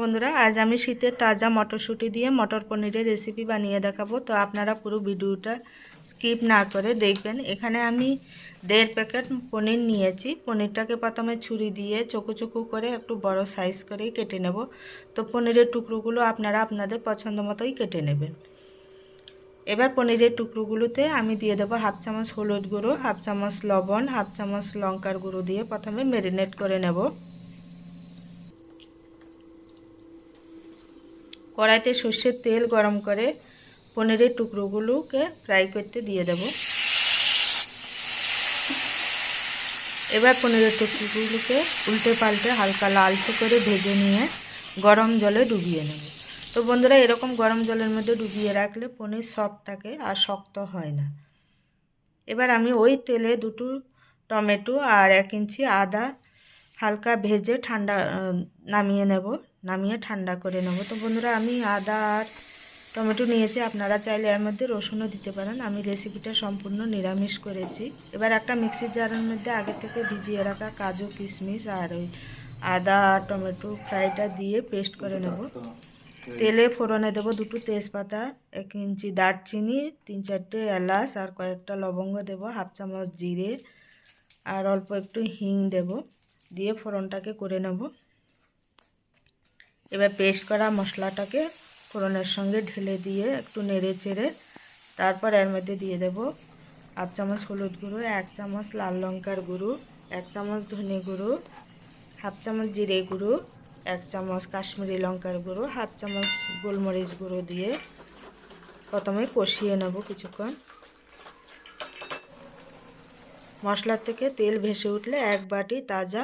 বন্ধুরা, আজ আমি শীতের তাজা মটরশুঁটি দিয়ে মটর পনিরের রেসিপি বানিয়ে দেখাবো। তো আপনারা পুরো ভিডিওটা স্কিপ না করে দেখবেন। এখানে আমি দেড় প্যাকেট পনির নিয়েছি। পনিরটাকে প্রথমে ছুরি দিয়ে চোখো চোখো করে একটু বড় সাইজ করেই কেটে নেব। তো পনিরের টুকরোগুলো আপনারা আপনাদের পছন্দ মতোই কেটে নেবেন। এবার পনিরের টুকরোগুলোতে আমি দিয়ে দেবো হাফ চামচ হলুদ গুঁড়ো, হাফ চামচ লবণ, হাফ চামচ লঙ্কার গুঁড়ো দিয়ে প্রথমে ম্যারিনেট করে নেব। কড়াইতে সর্ষের তেল গরম করে পনিরের টুকরোগুলোকে ফ্রাই করতে দিয়ে দেব। এবার পনিরের টুকরোগুলোকে উল্টে পাল্টে হালকা লালচে করে ভেজে নিয়ে গরম জলে ডুবিয়ে নেব। তো বন্ধুরা, এরকম গরম জলের মধ্যে ডুবিয়ে রাখলে পনির সফট থাকে আর শক্ত হয় না। এবার আমি ওই তেলে দুটো টমেটো আর এক ইঞ্চি আদা হালকা ভেজে ঠান্ডা নামিয়ে নেব। নামিয়ে ঠান্ডা করে নেব। তো বন্ধুরা, আমি আদা আর টমেটো নিয়েছি। আপনারা চাইলে এর মধ্যে রসুনও দিতে পারেন। আমি রেসিপিটা সম্পূর্ণ নিরামিষ করেছি। এবার একটা মিক্সির জারের মধ্যে আগে থেকে ভিজিয়ে রাখা কাজু, কিশমিশ আর ওই আদা টমেটো ফ্রাইটা দিয়ে পেস্ট করে নেব। তেলে ফোড়নে দেবো দুটো তেজপাতা, এক ইঞ্চি দারচিনি, তিন চারটে এলাচ আর কয়েকটা লবঙ্গ দেব, হাফ চামচ জিরে আর অল্প একটু হিং দেব। দিয়ে ফোড়নটাকে করে নেব। এবার পেস্ট করা মশলাটাকে ফোড়নের সঙ্গে ঢেলে দিয়ে একটু নেড়ে চেড়ে তারপর এর মধ্যে দিয়ে দেব হাফ চামচ হলুদ গুঁড়ো, এক চামচ লাল লঙ্কার গুঁড়ো, এক চামচ ধনে গুঁড়ো, হাফ চামচ জিরে গুঁড়ো, এক চামচ কাশ্মীরি লঙ্কার গুঁড়ো, হাফ চামচ গোলমরিচ গুঁড়ো দিয়ে প্রথমে কষিয়ে নেব কিছুক্ষণ। মশলার থেকে তেল ভেসে উঠলে এক বাটি তাজা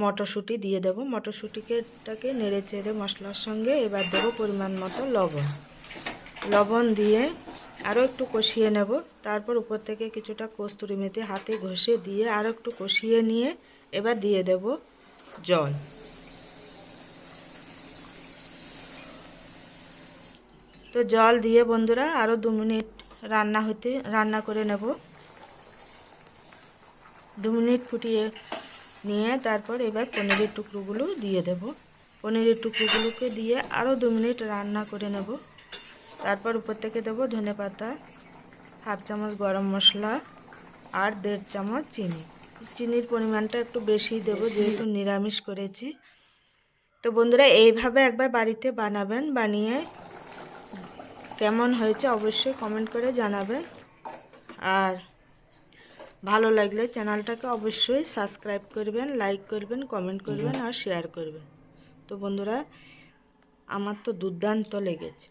মটরশুঁটি দিয়ে দেবো। মটরশুঁটিকেটাকে নেড়ে চেড়ে মশলার সঙ্গে এবার দেবো পরিমাণ মতো লবণ। লবণ দিয়ে আরও একটু কষিয়ে নেব। তারপর উপর থেকে কিছুটা কস্তুরি মেথি হাতে ঘষে দিয়ে আরও একটু কষিয়ে নিয়ে এবার দিয়ে দেব জল। তো জল দিয়ে বন্ধুরা আরও দু মিনিট রান্না হতে, রান্না করে নেব। দু মিনিট ফুটিয়ে নিয়ে তারপর এবার পনিরের টুকরোগুলো দিয়ে দেব। পনিরের টুকরোগুলোকে দিয়ে আরও দু মিনিট রান্না করে নেব। তারপর উপর থেকে দেবো ধনে পাতা হাফ চামচ গরম মশলা আর দেড় চামচ চিনি। চিনির পরিমাণটা একটু বেশি দেব যেহেতু নিরামিষ করেছি। তো বন্ধুরা এইভাবে একবার বাড়িতে বানাবেন বানিয়ে কেমন হয়েছে অবশ্যই কমেন্ট করে জানাবেন। আর ভালো লাগলে চ্যানেলটাকে অবশ্যই সাবস্ক্রাইব করবেন লাইক করবেন কমেন্ট করবেন আর শেয়ার করবেন। তো বন্ধুরা আমার তো দুর্দান্ত লেগেছে।